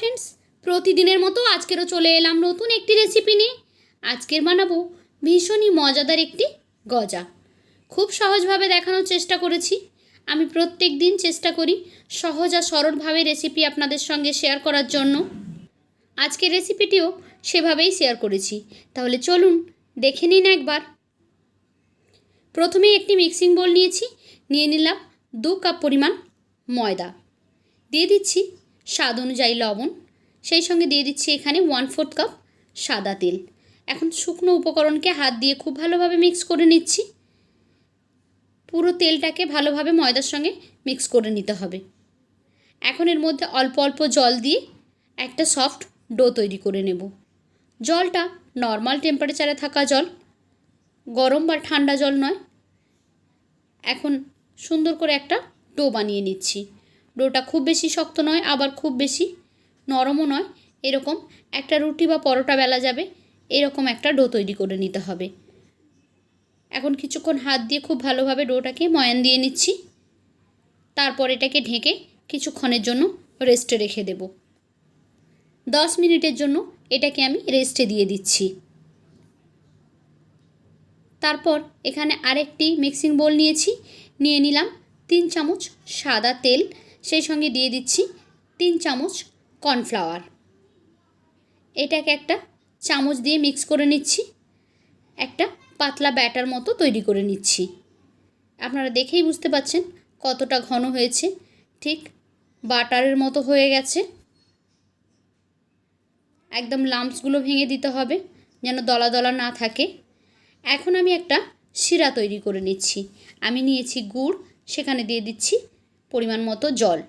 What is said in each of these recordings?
Friends প্রতিদিনের মতো আজকেরও চলে এলাম নতুন একটি রেসিপি নিয়ে। আজকের বানাবো ভীষণই মজাদার একটি গজা। খুব সহজভাবে দেখানোর চেষ্টা করেছি। আমি প্রত্যেক দিন চেষ্টা করি সহজ আর সরলভাবে রেসিপি আপনাদের সঙ্গে শেয়ার করার জন্য। আজকের রেসিপিটিও সেভাবেই শেয়ার করেছি। তাহলে চলুন দেখে নিন একবার। প্রথমেই একটি মিক্সিং বোল নিয়েছি। নিয়ে নিলাম দু কাপ পরিমাণ ময়দা। দিয়ে দিচ্ছি স্বাদ অনুযায়ী লবণ। সেই সঙ্গে দিয়ে দিচ্ছি এখানে ওয়ান ফোর্থ কাপ সাদা তেল। এখন শুকনো উপকরণকে হাত দিয়ে খুব ভালোভাবে মিক্স করে নিচ্ছি। পুরো তেলটাকে ভালোভাবে ময়দার সঙ্গে মিক্স করে নিতে হবে। এখন এর মধ্যে অল্প অল্প জল দিয়ে একটা সফট ডো তৈরি করে নেব। জলটা নর্মাল টেম্পারেচারে থাকা জল। গরম বা ঠান্ডা জল নয়। এখন সুন্দর করে একটা ডো বানিয়ে নিচ্ছি। ডোটা খুব বেশি শক্ত নয়, আবার খুব বেশি নরমও নয়। এরকম একটা রুটি বা পরোটা বেলা যাবে, এরকম একটা ডো তৈরি করে নিতে হবে। এখন কিছুক্ষণ হাত দিয়ে খুব ভালোভাবে ডোটাকে ময়ান দিয়ে নিচ্ছি। তারপর এটাকে ঢেকে কিছুক্ষণের জন্য রেস্টে রেখে দেব। দশ মিনিটের জন্য এটাকে আমি রেস্টে দিয়ে দিচ্ছি। তারপর এখানে আরেকটি মিক্সিং বোল নিয়েছি। নিয়ে নিলাম তিন চামচ সাদা তেল। সেই সঙ্গে দিয়ে দিচ্ছি তিন চামচ কর্নফ্লাওয়ার। এটাকে একটা চামচ দিয়ে মিক্স করে নিচ্ছি। একটা পাতলা ব্যাটার মতো তৈরি করে নিচ্ছি। আপনারা দেখেই বুঝতে পাচ্ছেন কতটা ঘন হয়েছে। ঠিক বাটারের মতো হয়ে গেছে। একদম লাম্পসগুলো ভেঙে দিতে হবে যেন দলা দলা না থাকে। এখন আমি একটা শিরা তৈরি করে নিচ্ছি। আমি নিয়েছি গুড়, সেখানে দিয়ে দিচ্ছি পরিমাণ মতো জল।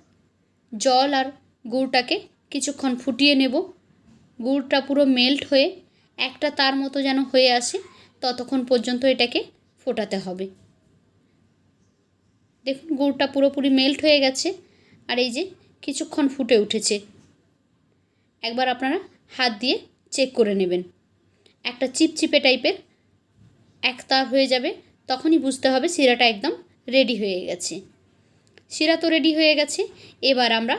জল আর গুড়টাকে কিছুক্ষণ ফুটিয়ে নেব। গুড়টা পুরো মেল্ট হয়ে একটা তার মতো যেন হয়ে আসে, ততক্ষণ পর্যন্ত এটাকে ফোটাতে হবে। দেখুন, গুড়টা পুরোপুরি মেল্ট হয়ে গেছে আর এই যে কিছুক্ষণ ফুটে উঠেছে। একবার আপনারা হাত দিয়ে চেক করে নেবেন। একটা চিপচিপে টাইপের এক তার হয়ে যাবে, তখনই বুঝতে হবে শিরাটা একদম রেডি হয়ে গেছে। শিরা তো রেডি হয়ে গেছে। এবার আমরা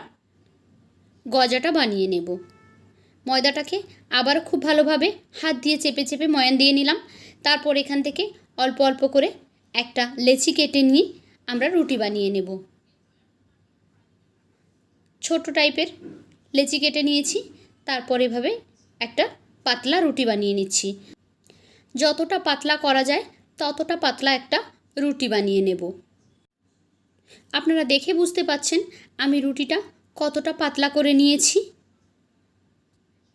গজাটা বানিয়ে নেব। ময়দাটাকে আবার খুব ভালোভাবে হাত দিয়ে চেপে চেপে ময়ান দিয়ে নিলাম। তারপর এখান থেকে অল্প অল্প করে একটা লেচি কেটে নিয়ে আমরা রুটি বানিয়ে নেব। ছোট টাইপের লেচি কেটে নিয়েছি। তারপর এভাবে একটা পাতলা রুটি বানিয়ে নিচ্ছি। যতটা পাতলা করা যায়, ততটা পাতলা একটা রুটি বানিয়ে নেব। আপনারা দেখে বুঝতে পাচ্ছেন আমি রুটিটা কতটা পাতলা করে নিয়েছি।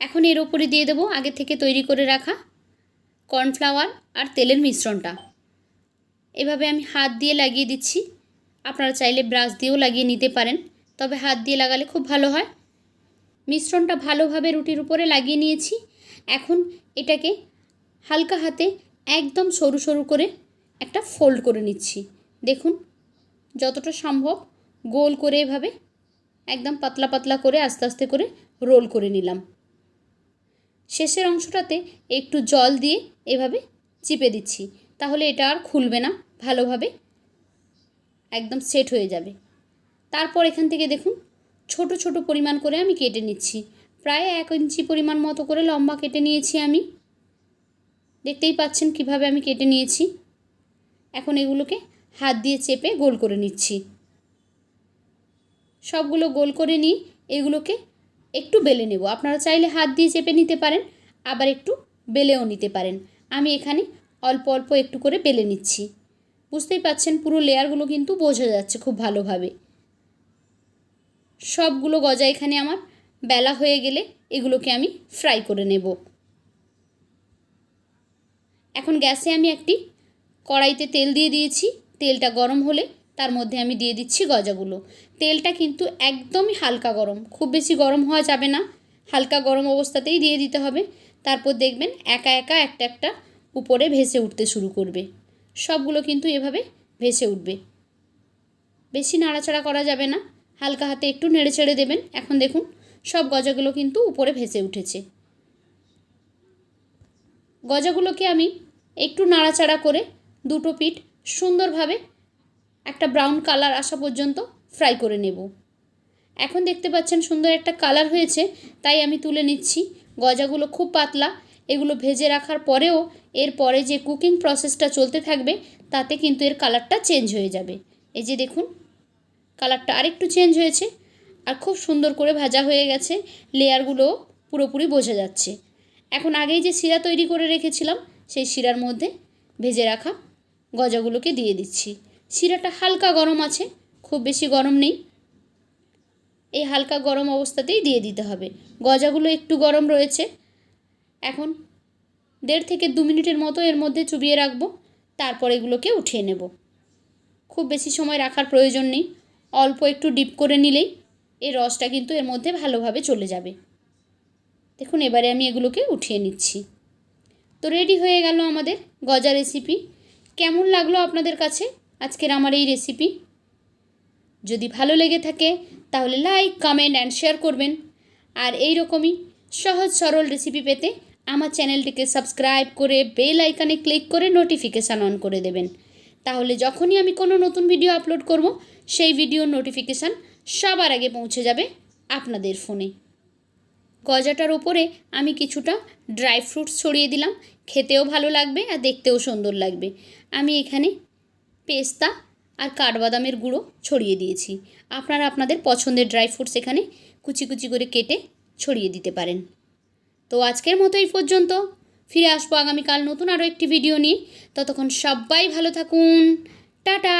এখন এর ওপরে দিয়ে দেবো আগে থেকে তৈরি করে রাখা কর্নফ্লাওয়ার আর তেলের মিশ্রণটা। এভাবে আমি হাত দিয়ে লাগিয়ে দিচ্ছি। আপনারা চাইলে ব্রাশ দিয়েও লাগিয়ে নিতে পারেন, তবে হাত দিয়ে লাগালে খুব ভালো হয়। মিশ্রণটা ভালোভাবে রুটির উপরে লাগিয়ে নিয়েছি। এখন এটাকে হালকা হাতে একদম সরু সরু করে একটা ফোল্ড করে নিচ্ছি। দেখুন যতটা সম্ভব গোল করে এভাবে একদম পাতলা পাতলা করে আস্তে আস্তে করে রোল করে নিলাম। শেষের অংশটাতে একটু জল দিয়ে এভাবে চিপে দিচ্ছি, তাহলে এটা আর খুলবে না, ভালোভাবে একদম সেট হয়ে যাবে। তারপর এখান থেকে দেখুন, ছোট ছোট পরিমাণ করে আমি কেটে নিচ্ছি। প্রায় এক ইঞ্চি পরিমাণ মতো করে লম্বা কেটে নিয়েছি আমি। দেখতেই পাচ্ছেন কীভাবে আমি কেটে নিয়েছি। এখন এগুলোকে হাত দিয়ে চেপে গোল করে নিচ্ছি। সবগুলো গোল করে নিয়ে এগুলোকে একটু বেলে নেব। আপনারা চাইলে হাত দিয়ে চেপে নিতে পারেন, আবার একটু বেলেও নিতে পারেন। আমি এখানে অল্প অল্প একটু করে বেলে নিচ্ছি। বুঝতেই পাচ্ছেন পুরো লেয়ারগুলো কিন্তু বোঝা যাচ্ছে খুব ভালোভাবে। সবগুলো গজা এখানে আমার বেলা হয়ে গেলে এগুলোকে আমি ফ্রাই করে নেব। এখন গ্যাসে আমি একটি কড়াইতে তেল দিয়ে দিয়েছি। তেলটা গরম হলে তার মধ্যে আমি দিয়ে দিচ্ছি গজাগুলো। তেলটা কিন্তু একদমই হালকা গরম, খুব বেশি গরম হওয়া যাবে না। হালকা গরম অবস্থাতেই দিয়ে দিতে হবে। তারপর দেখবেন একা একা একটা একটা উপরে ভেসে উঠতে শুরু করবে। সবগুলো কিন্তু এভাবে ভেসে উঠবে। বেশি নাড়াচাড়া করা যাবে না। হালকা হাতে একটু নেড়ে ছেড়ে দেবেন। এখন দেখুন, সব গজাগুলো কিন্তু উপরে ভেসে উঠেছে। গজাগুলোকে আমি একটু নাড়াচাড়া করে দুটো পিঠ সুন্দরভাবে একটা ব্রাউন কালার আসা পর্যন্ত ফ্রাই করে নেব। এখন দেখতে পাচ্ছেন সুন্দর একটা কালার হয়েছে, তাই আমি তুলে নিচ্ছি। গজাগুলো খুব পাতলা, এগুলো ভেজে রাখার পরেও এর পরে যে কুকিং প্রসেসটা চলতে থাকবে, তাতে কিন্তু এর কালারটা চেঞ্জ হয়ে যাবে। এই যে দেখুন কালারটা আরেকটু চেঞ্জ হয়েছে, আর খুব সুন্দর করে ভাজা হয়ে গেছে লেয়ারগুলো পুরোপুরি বোঝা যাচ্ছে। এখন আগেই যে শিরা তৈরি করে রেখেছিলাম, সেই শিরার মধ্যে ভেজে রাখা গজাগুলোকে দিয়ে দিচ্ছি। শিরাটা হালকা গরম আছে, খুব বেশি গরম নেই। এই হালকা গরম অবস্থাতেই দিয়ে দিতে হবে। গজাগুলো একটু গরম রয়েছে। এখন দেড় থেকে দু মিনিটের মতো এর মধ্যে চুবিয়ে রাখব, তারপর এগুলোকে উঠিয়ে নেব। খুব বেশি সময় রাখার প্রয়োজন নেই। অল্প একটু ডিপ করে নিলেই এই রসটা কিন্তু এর মধ্যে ভালোভাবে চলে যাবে। দেখুন, এবারে আমি এগুলোকে উঠিয়ে নিচ্ছি। তো রেডি হয়ে গেল আমাদের গজা রেসিপি কেমন লাগল আপনাদের কাছে আজকের আমার এই রেসিপি যদি ভালো লেগে থাকে, তাহলে লাইক কমেন্ট অ্যান্ড শেয়ার করবেন। আর এই রকমই সহজ সরল রেসিপি পেতে আমার চ্যানেলটিকে সাবস্ক্রাইব করে বেল আইকানে ক্লিক করে নোটিফিকেশান অন করে দেবেন। তাহলে যখনই আমি কোনো নতুন ভিডিও আপলোড করব, সেই ভিডিওর নোটিফিকেশান সবার আগে পৌঁছে যাবে আপনাদের ফোনে গজাটার ওপরে আমি কিছুটা ড্রাই ফ্রুটস ছড়িয়ে দিলাম। খেতেও ভালো লাগবে আর দেখতেও সুন্দর লাগবে। আমি এখানে পেস্তা আর কাঠবাদামের গুঁড়ো ছড়িয়ে দিয়েছি। আপনারা আপনাদের পছন্দের ড্রাই ফ্রুটস এখানে কুচি কুচি করে কেটে ছড়িয়ে দিতে পারেন। তো আজকের মতো এই পর্যন্ত। ফিরে আসব আগামীকাল নতুন আরও একটি ভিডিও নিয়ে। ততক্ষণ সবাই ভালো থাকুন। টাটা!